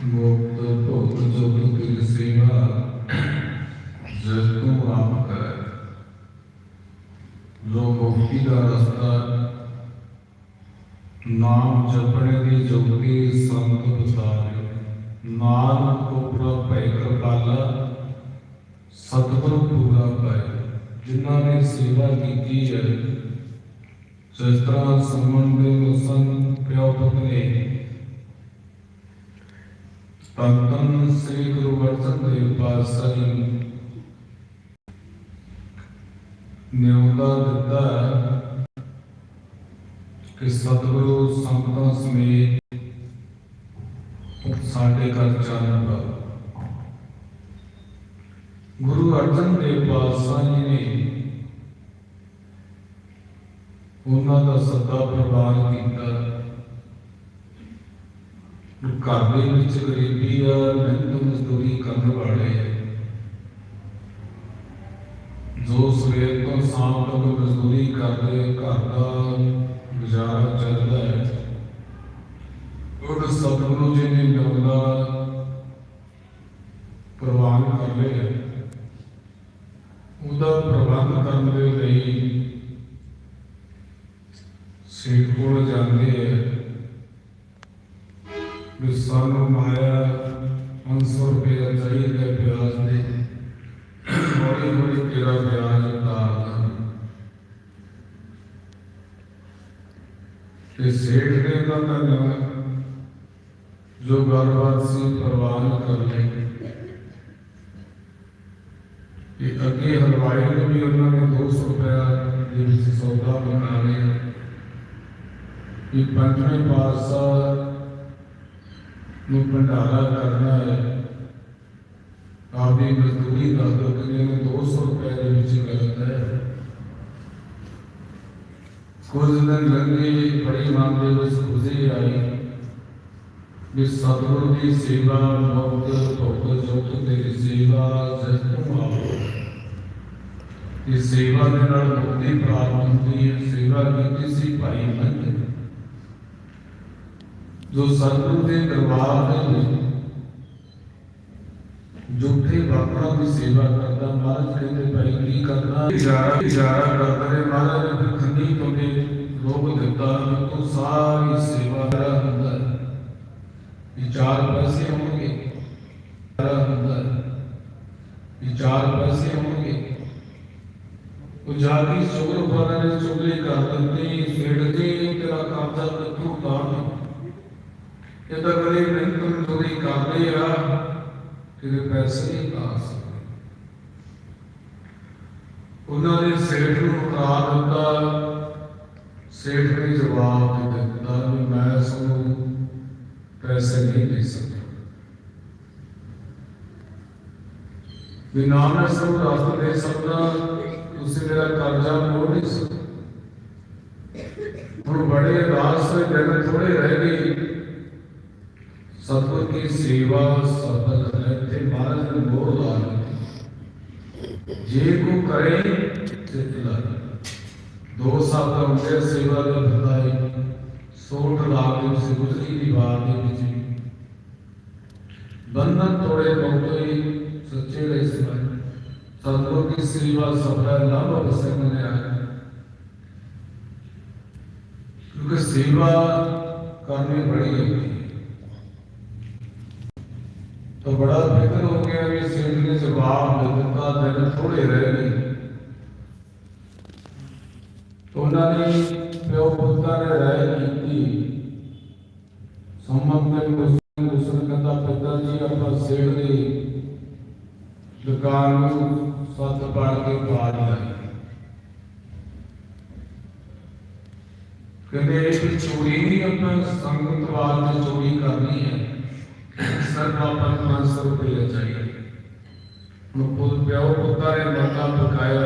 ਮੁਕਤ ਭੁਖ ਜੋਗ ਤਿਲ ਸੇਵਾ ਜਿਸ ਤੋਂ ਆਪ ਹੈ ਜੋ ਮੁਕਤੀ ਦਾ ਰਸਤਾ, ਨਾਮ ਜਪਣੇ ਦੀ ਜੋਗੀ ਸੰਤ ਬਸਾਰੇ ਨਾਨਕ ਉਪਰ ਭੈ ਕਰਪਾਲਾ, ਸਤਿਗੁਰ ਪੂਰਾ ਪਾਇਆ ਜਿਨ੍ਹਾਂ ਨੇ ਸੇਵਾ ਕੀਤੀ ਹੈ, ਜਿਸ ਤਰ੍ਹਾਂ ਸੰਬੰਧ ਦੇ ਸੰਤ ਪਿਓ ਪੁੱਤ ਨੇ ਤਨ ਸ੍ਰੀ ਗੁਰੂ ਅਰਜਨ ਦੇਵ ਪਾਤਸ਼ਾਹ ਜੀ ਨਿਉਂਦਾ ਦਿੱਤਾ ਕਿ ਸਤਿਗੁਰੂ ਸੰਗਤਾਂ ਸਮੇਤ ਸਾਡੇ ਘਰ ਚੱਲਣ ਦਾ ਗੁਰੂ ਅਰਜਨ ਦੇਵ ਪਾਤਸ਼ਾਹ ਜੀ ਨੇ ਉਹਨਾਂ ਦਾ ਸੱਦਾ ਪ੍ਰਵਾਨ ਕੀਤਾ ਘਰ ਦੇ ਵਿੱਚ ਗਰੀਬੀ ਆ, ਮਿਹਨਤ ਮਜ਼ਦੂਰੀ ਕਰਨ ਵਾਲੇ ਜੋ ਸਵੇਰ ਤੋਂ ਸ਼ਾਮ ਤੱਕ ਮਜ਼ਦੂਰੀ ਕਰਦੇ, ਘਰ ਦਾ ਗੁਜ਼ਾਰਾ ਚੱਲਦਾ ਹੈ। ਉਹ ਸਤਿਗੁਰੂ ਜੀ ਨੇ ਮਿਲਦਾ ਪ੍ਰਵਾਨ ਕਰ ਲਿਆ, ਉਹਦਾ ਪ੍ਰਬੰਧ ਕਰਨ ਦੇ ਲਈ ਸੇਠ ਕੋਲ ਜਾਂਦੇ ਹੈ ਵੀ ਸਾਨੂੰ ਮਾਇਆ 500 ਰੁਪਏ ਚਾਹੀਦਾ ਵਿਆਜ ਦੇ। ਹੌਲੀ ਹੌਲੀ ਤੇਰਾ ਵਿਆਜ ਉਤਾਰਦਾ ਤੇ ਸੇਠ ਨੇ ਤਾਂ ਧੰਨਵਾਦ ਜੋ ਗੱਲਬਾਤ ਸੀ ਪ੍ਰਵਾਨ ਕਰ ਲਈ ਇਹ ਅੱਗੇ ਹਲਵਾਈ ਨੂੰ ਵੀ ਉਹਨਾਂ ਨੇ 200 ਰੁਪਏ ਦੇ ਵਿੱਚ ਸੌਦਾ ਬਣਾ ਲਿਆ। ਕਿ ਪੰਜਵੇਂ ਪਾਤਸ਼ਾਹ ਨੂੰ ਭੰਡਾਰਾ ਕਰਨਾ ਹੈ ਆਪਦੀ ਮਜ਼ਦੂਰੀ ਦਾ ਦੋ ਕਿੰਨੇ ਨੂੰ 200 ਰੁਪਏ ਦੇ ਵਿੱਚ ਗਲਤ ਹੈ ਕੁਝ ਦਿਨ ਲੰਘੇ ਬੜੀ ਮਨ ਦੇ ਵਿੱਚ ਖੁਸ਼ੀ ਆਈ ਕਿ ਸਤਿਗੁਰੂ ਦੀ ਸੇਵਾ ਮੁਕਤ ਭਗਤ ਜੋਤ ਤੇਰੀ ਸੇਵਾ ਜਸਤੁ ਆਵੋ ਇਹ ਸੇਵਾ ਦੇ ਨਾਲ ਮੁਕਤੀ ਪ੍ਰਾਪਤ ਹੁੰਦੀ ਹੈ ਸੇਵਾ ਕੀਤੀ ਸੀ ਭਾਈ ਮੰਦ ਜੋ ਸਤਿਗੁਰੂ ਦੇ ਦਰਬਾਰ ਦੇ ਵਿੱਚ ਝੂਠੇ ਬਾਪਰਾਂ ਦੀ ਸੇਵਾ ਕਰਦਾ ਮਹਾਰਾਜ ਕਹਿੰਦੇ ਭਾਈ ਕੀ ਕਰਨਾ ਇਜਾਰਾ ਇਜਾਰਾ ਕਰਦਾ ਹੈ ਮਹਾਰਾਜ ਨੇ ਫਿਰ ਖੰਡੀ ਤੋਂ ਨੇ ਰੋਗ ਦਿੱਤਾ ਤੂੰ ਸਾਰੀ ਸੇਵਾ ਦਾ ਹੁੰਦਾ ਹੈ ਇਹ ਚਾਰ ਪੈਸੇ ਹੋਣਗੇ ਦਾ ਹੁੰਦਾ ਹੈ ਇਹ ਚਾਰ ਪੈਸੇ ਹੋਣਗੇ ਉਹ ਜਾਗੀ ਸ਼ੁਗਰ ਵਾਲਾ ਨੇ ਚੁਗਲੀ ਕਰ ਦਿੱਤੀ ਫੇੜ ਦੇ ਤੇਰਾ ਕਰਜ਼ਾ ਕਿੱਥੋਂ ਉਤਾਰਨਾ ਇਹ ਤਾਂ ਕਦੇ ਨਹੀਂ ਤੁਮ ਕਰਦੇ ਆ ਕਿ ਪੈਸੇ ਨਹੀਂ ਆ ਸਕਦੇ। ਉਹਨਾਂ ਨੇ ਸੇਠ ਨੂੰ ਉਤਾਰ ਦਿੱਤਾ, ਸੇਠ ਨੇ ਜਵਾਬ ਦੇ ਦਿੱਤਾ ਵੀ ਮੈਂ ਤੁਹਾਨੂੰ ਪੈਸੇ ਨਹੀਂ ਦੇ ਸਕਦਾ। ਵੀ ਨਾ ਮੈਂ ਸਭ ਰਾਸਤਾ ਦੇ ਸਕਦਾ, ਤੁਸੀਂ ਮੇਰਾ ਕਰਜ਼ਾ ਮੋੜ ਨਹੀਂ ਸਕਦੇ। ਹੁਣ ਬੜੇ ਰਾਸ ਦੇ ਦਿਨ ਥੋੜੇ ਰਹਿ ਗਏ ਸਤਿਗੁਰ ਕੀ ਸੇਵਾ ਸਫਲ ਹੈ ਤੇ ਮਹਾਰਾਜ ਨੇ ਮੋੜ ਲਾ ਦਿੱਤੀ ਜੇ ਕੋ ਕਰੇ ਚਿਤ ਲਾਏ ਦੋ ਸ਼ਬਦ ਹੁੰਦੇ ਆ ਸੇਵਾ ਦੇ ਬਤਾਏ ਸੋਟ ਲਾ ਕੇ ਉਸ ਗੁਜ਼ਰੀ ਦੀ ਬਾਤ ਦੇ ਵਿੱਚ ਵੀ। ਬੰਧਨ ਤੋੜੇ ਬਹੁਤੇ ਸੱਚੇ ਲਈ ਸੇਵਾ ਸਤਿਗੁਰ ਕੀ ਸੇਵਾ ਸਫਲ ਲਾਭ ਬਸਨ ਨੇ ਆ ਕਿਉਂਕਿ ਸੇਵਾ ਕਰਨੀ ਬੜੀ ਔਖੀ ਹੈ तो बड़ा फिक्र हो गया कि सेठ ने जवाब दे ਦਿੱਤਾ ਦਿਨ ਥੋੜੇ ਰਹਿ ਗਏ ਉਹਨਾਂ ਨੇ ਪਿਓ ਪੁੱਤਾਂ ਨੇ ਰਾਏ ਕੀਤੀ ਸੰਮਤ ਦੇ ਮੁਸਲਿਮ ਮੁਸਲਿਮ ਕਹਿੰਦਾ ਪਿਤਾ ਜੀ ਆਪਾਂ ਸੇਠ ਦੀ ਦੁਕਾਨ ਨੂੰ ਸੱਤ ਪਾੜ ਕੇ ਪਾ ਦਿਆ ਕਹਿੰਦੇ ਇਹ ਵੀ ਚੋਰੀ ਨਹੀਂ ਆਪਾਂ ਸੰਗਤ ਵਾਲ ਤੇ ਚੋਰੀ ਕਰਨੀ ਹੈ ਸਰ ਆਪਾਂ ਨੂੰ 500 ਰੁਪਏ ਚਾਹੀਏ ਹੁਣ ਪਿਓ ਪੁੱਤਾਂ ਨੇ ਮਾਤਾ ਪਕਾਇਆ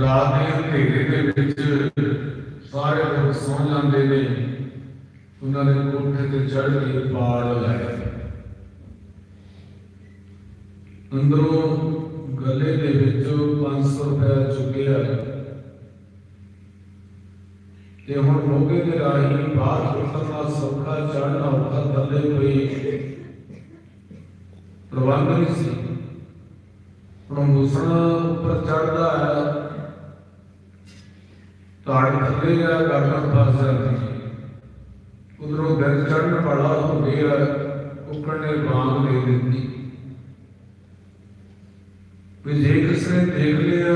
ਰਾਤ ਦੇ ਹਨੇਰੇ ਦੇ ਵਿੱਚ ਸਾਰੇ ਲੋਕ ਸੌ ਜਾਂਦੇ ਨੇ। ਉਹਨਾਂ ਨੇ ਕੋਠੇ ਤੇ ਚੜ ਕੇ ਪਾੜ ਲਾਇਆ ਅੰਦਰੋਂ ਗਲੇ ਦੇ ਵਿੱਚੋਂ 500 ਰੁਪਏ ਚੁੱਕਿਆ ਤੇ ਹੁਣ ਮੋਗੇ ਦੇ ਰਾਹੀਂ ਬਾਹਰ ਉਤਰਨਾ ਸੌਖਾ ਚੜ੍ਹਨਾ ਔਖਾ ਥੱਲੇ ਕੋਈ ਪ੍ਰਬੰਧ ਨਹੀਂ ਸੀ। ਹੁਣ ਮੁਸਣਾ ਉੱਪਰ ਚੜਦਾ ਹੈ ਤਾੜ ਥੱਲੇ ਆ ਗਰਮਤ ਫਸ ਜਾਂਦੀ ਉਧਰੋਂ ਦਿਨ ਚੜ੍ਹਨ ਵਾਲਾ ਹੋ ਗਿਆ ਉੱਕਣ ਨੇ ਬਾਗ ਦੇ ਦਿੱਤੀ। ਵੀ ਜੇ ਕਿਸ ਦੇਖ ਲਿਆ,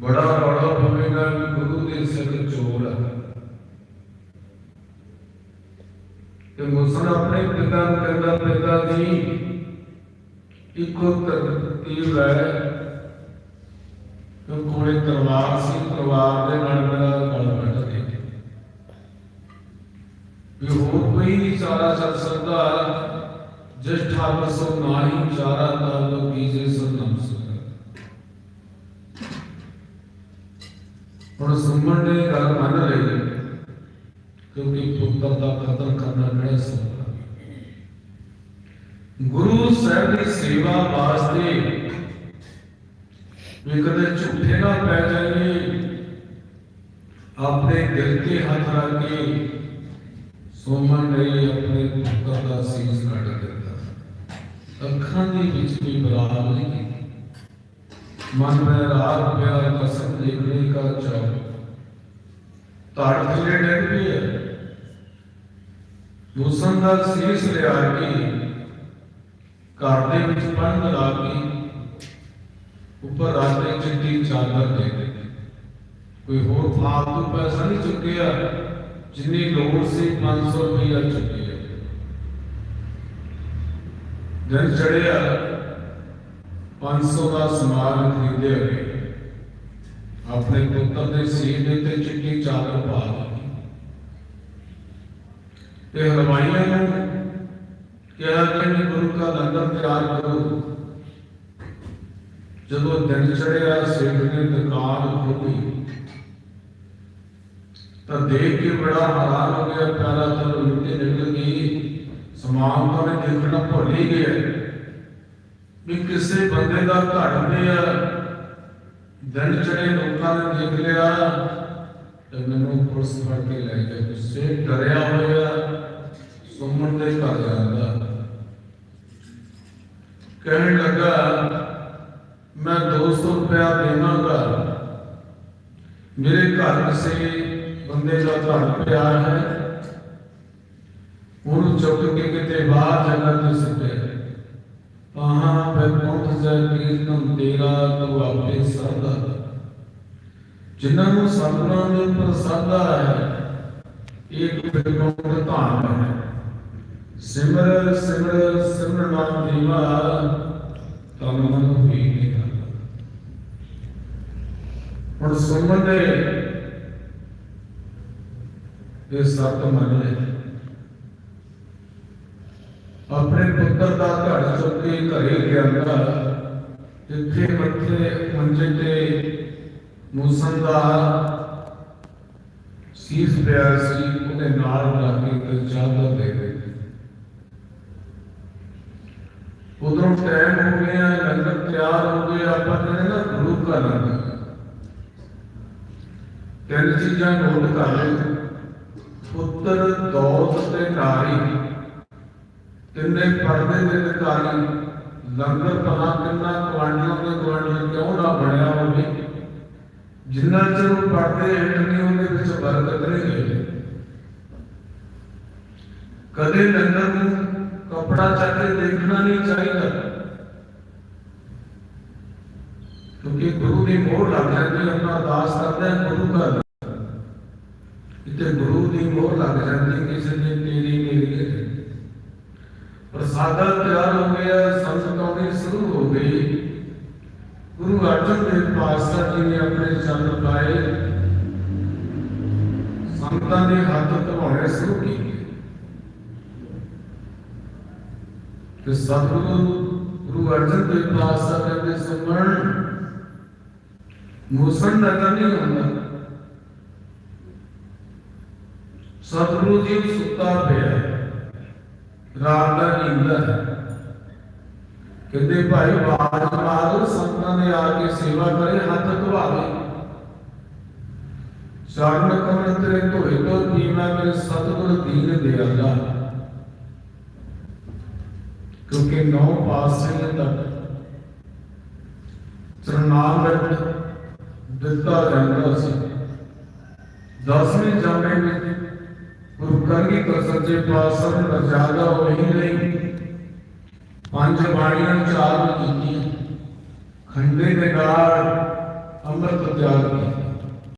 ਬੜਾ ਰੌਲਾ ਪਵੇਗਾ ਗੁਰੂ ਦੇ ਸਿਰ ਚੋਰ ਹੈ ਤੇ ਮੁਸਨ ਆਪਣੇ ਪਿਤਾ ਨੂੰ ਕਹਿੰਦਾ ਪਿਤਾ ਜੀ ਇੱਕੋ ਤਰਤੀਬ ਹੈ ਕਿ ਕੋਲੇ ਤਲਵਾਰ ਸੀ, ਤਲਵਾਰ ਦੇ ਨਾਲ ਮੇਰਾ ਗਲ ਵੱਢ ਦੇ ਵੀ ਹੋਰ ਕੋਈ ਨਹੀਂ ਚਾਰਾ ਚੱਲ ਸਕਦਾ ਜਿਸ ਠਾਕੁਰ ਸੋ ਨਾਹੀ ਚਾਰਾ ਤਲ ਕੀਜੇ ਸੋ। ਨਮ ਸੁਖ ਹੁਣ ਇਹ ਗੱਲ ਮੰਨ ਲਈ ਕਿਉਂਕਿ ਪੁੱਤਰ ਦਾ ਕਤਲ ਕਰਨਾ ਕਿਹੜਾ ਸੌਖਾ? ਗੁਰੂ ਸਾਹਿਬ ਦੀ ਸੇਵਾ ਵਾਸਤੇ ਵੀ ਕਦੇ ਝੂਠੇ ਨਾ ਪੈ ਜਾਈਏ, ਆਪਣੇ ਦਿਲ ਤੇ ਹੱਥ ਰੱਖ ਕੇ ਸੋਮਨ ਨੇ ਆਪਣੇ ਪੁੱਤਰ ਦਾ ਸੀਸ ਕੱਟ ਦਿੱਤਾ। ਅੱਖਾਂ ਦੇ ਵਿੱਚ ਵੀ ਬਰਾਬਰ ਨਹੀਂ ਮਨ ਮੇਂ ਰਾਗ ਪਿਆ ਕਸਮ ਦੇਖਣੇ ਕਾ ਚਾਹ ਤਾੜ ਥੱਲੇ ਡਿੱਗ ਪਈ ਹੈ ਮੂਸਨ ਦਾ ਸੀਸ ਲਿਆ ਕੇ ਘਰ ਦੇ ਵਿੱਚ ਪੰਨ ਲਾ ਕੇ ਉੱਪਰ ਰਾਤੇ ਚਿੱਟੀ ਚਾਦਰ ਦੇ ਕੋਈ ਹੋਰ ਫਾਲਤੂ ਪੈਸਾ ਨਹੀਂ ਚੁੱਕਿਆ ਜਿੰਨੀ ਲੋੜ ਸੀ 500 ਰੁਪਇਆ ਚੁੱਕਿਆ ਦਿਨ ਚੜਿਆ 500 ਦਾ ਸਮਾਨ ਖਰੀਦਿਆ ਗਿਆ। ਆਪਣੇ ਪੁੱਤਰ ਦੇ ਸੀਰ ਦੇ ਉੱਤੇ ਚਿੱਟੀ ਚਾਦਰ ਪਾ ਦਿੱਤੀ। ਤੇ ਹਲਵਾਈਆਂ ਨੂੰ ਕਿਹਾ ਕਿ ਗੁਰੂ ਦਾ ਲੰਗਰ ਤਿਆਰ ਕਰੋ। ਜਦੋਂ ਦਿਨ ਚੜਿਆ ਸੇਠ ਨੇ ਦੁਕਾਨ ਖੋਲੀ, ਤਾਂ ਦੇਖ ਕੇ ਬੜਾ ਹੈਰਾਨ ਹੋ ਗਿਆ। ਪਿਆਰਾ ਤਾਂ ਲੁੱਟੇ ਨਿਕਲ ਗਈ। ਸਮਾਨ ਤਾਂ ਉਹਨੇ ਦੇਖਣਾ ਭੁੱਲ ਹੀ ਗਿਆ। ਵੀ ਕਿਸੇ ਬੰਦੇ ਦਾ ਘਰ ਪਿਆ ਦਿਨ ਚੜੇ ਲੋਕਾਂ ਨੇ ਦੇਖ ਲਿਆ ਤੇ ਮੈਨੂੰ ਪੁਲਿਸ ਫੜ ਕੇ ਲੈ ਗਿਆ ਗੁੱਸੇ, ਡਰਿਆ ਹੋਇਆ ਸੁਮਨ ਦੇ ਘਰ ਜਾਂਦਾ। ਕਹਿਣ ਲੱਗਾ, ਮੈਂ 200 ਰੁਪਇਆ ਦੇਵਾਂਗਾ ਮੇਰੇ ਘਰ ਕਿਸੇ ਬੰਦੇ ਦਾ ਘਰ ਪਿਆ ਹੈ? ਉਹਨੂੰ ਚੁੱਕ ਕੇ ਕਿਤੇ ਬਾਹਰ ਜਗ੍ਹਾ ਤੇ ਸੁੱਟੇ ਕਹਾਂ ਪੈ ਪਹੁੰਚ ਜਾ ਕੀਰਤਨ ਤੇਰਾ ਤੂੰ ਆਪੇ ਸਰਦਾ ਜਿਨ੍ਹਾਂ ਨੂੰ ਸਤਿਗੁਰਾਂ ਦੇ ਉੱਪਰ ਹੈ, ਇਹ ਬਿਲਕੁਲ ਧਾਨ ਹੈ। ਸਿਮਰ ਸਿਮਰ ਸਿਮਰ ਨਾਮ ਦੇਵਾ ਤਨ ਮਨ ਹੋਈ ਨਹੀਂ ਹੁਣ ਸੁਮਨ ਦੇ, ਇਹ ਸਤ ਮੰਨ ਲੈ। ਆਪਣੇ ਪੁੱਤਰ ਦਾ ਘਰ ਚੁੱਕ ਕੇ ਘਰੇ ਲਿਆਂਦਾ ਜਿੱਥੇ ਮੱਥੇ ਮੰਜੇ ਤੇ ਮੂਸਨ ਦਾ ਸੀਸ ਪਿਆ ਸੀ ਉਹਦੇ ਨਾਲ ਰੱਖ ਕੇ ਤੇ ਚਾਦਰ ਦੇ ਦਿੱਤੀ ਉਧਰੋਂ ਟਾਈਮ ਹੋ ਗਿਆ ਲੰਗਰ ਤਿਆਰ ਹੋ ਗਿਆ ਆਪਾਂ ਕਹਿੰਦੇ ਨਾ ਗੁਰੂ ਦਾ ਲੰਗਰ ਤਿੰਨ ਚੀਜ਼ਾਂ ਨੋਟ ਕਰ ਲਓ ਪੁੱਤਰ ਦੌਲਤ ਤੇ ਨਾਰੀ ਤਿੰਨੇ ਪਰਦੇ ਦੇ ਅਧਿਕਾਰੀ ਲੰਗਰ ਪਤਾ ਕਿੰਨਾ ਕੁਆਂਟਲਾਂ ਦੇ ਕੁਆਂਟਲ ਕਿਉਂ ਨਾ ਬਣਿਆ ਹੋਵੇ? ਜਿੰਨਾ ਚਿਰ ਉਹ ਪਰਦੇ ਹੇਠ ਨਹੀਂ, ਉਹਦੇ ਵਿੱਚ ਬਰਕਤ ਨਹੀਂ ਗਈ ਕਦੇ ਲੰਗਰ ਨੂੰ ਕਪੜਾ ਚੱਕ ਕੇ ਦੇਖਣਾ ਨਹੀਂ ਚਾਹੀਦਾ। ਕਿਉਂਕਿ ਗੁਰੂ ਦੀ ਮੋਹਰ ਲੱਗ ਜਾਂਦੀ ਹੈ ਆਪਣਾ ਅਰਦਾਸ ਕਰਦਾ ਹਾਂ ਗੁਰੂ ਘਰ। ਅਰਜਨ ਦੇਵ ਪਾਤਸ਼ਾਹ ਜੀ ਨੇ ਆਪਣੇ ਚਰਨ ਪਾਏ ਸੰਤਾਂ ਦੇ ਹੱਥ ਧਵਾਉਣੇ ਸ਼ੁਰੂ ਕੀਤੇ। ਤੇ ਸਤਿਗੁਰੂ, ਗੁਰੂ ਅਰਜਨ ਦੇਵ ਪਾਤਸ਼ਾਹ ਕਹਿੰਦੇ ਸੁਮਣ ਮੂਸਨ ਨਗਰ ਨਹੀਂ ਹੁੰਦਾ। ਸਤਿਗੁਰੂ ਜੀ ਸੁੱਤਾ ਪਿਆ। ਹੈ। ਰਾਤ ਦਾ ਨੀਂਦ ਹੈ ਕਹਿੰਦੇ ਭਾਈ ਬਾਜ ਮਾਰ ਸੰਤਾਂ ਨੇ ਆ ਕੇ ਸੇਵਾ ਕਰੇ, ਹੱਥ ਧਵਾਵੇ। ਚਰਨ ਕਮਲ ਤੇਰੇ ਧੋਏ ਤੋਂ ਕੀ ਮੇਰੇ ਸਤਿਗੁਰ ਦੀਨ ਦਿਆਂਗਾ ਕਿਉਂਕਿ ਨੌ ਪਾਸੇ ਤੱਕ ਚਰਨਾਮ੍ਰਿਤ ਦਿੱਤਾ ਜਾਂਦਾ ਸੀ। ਦਸਵੇਂ ਜਾਮੇ ਵਿੱਚ ਗੁਰੂ ਕਰਗੀ ਕਰ ਸੱਚੇ ਪਾਤਸ਼ਾਹ ਨੇ ਮਰਜ਼ਾਦਾ ਹੋਈ ਨਹੀਂ ਪੰਜ ਬਾਣੀਆਂ ਚਾਰ ਕੀਤੀਆਂ ਖੰਡੇ ਦੇ ਨਾਲ ਅੰਮ੍ਰਿਤ ਤਿਆਗ ਕੀਤਾ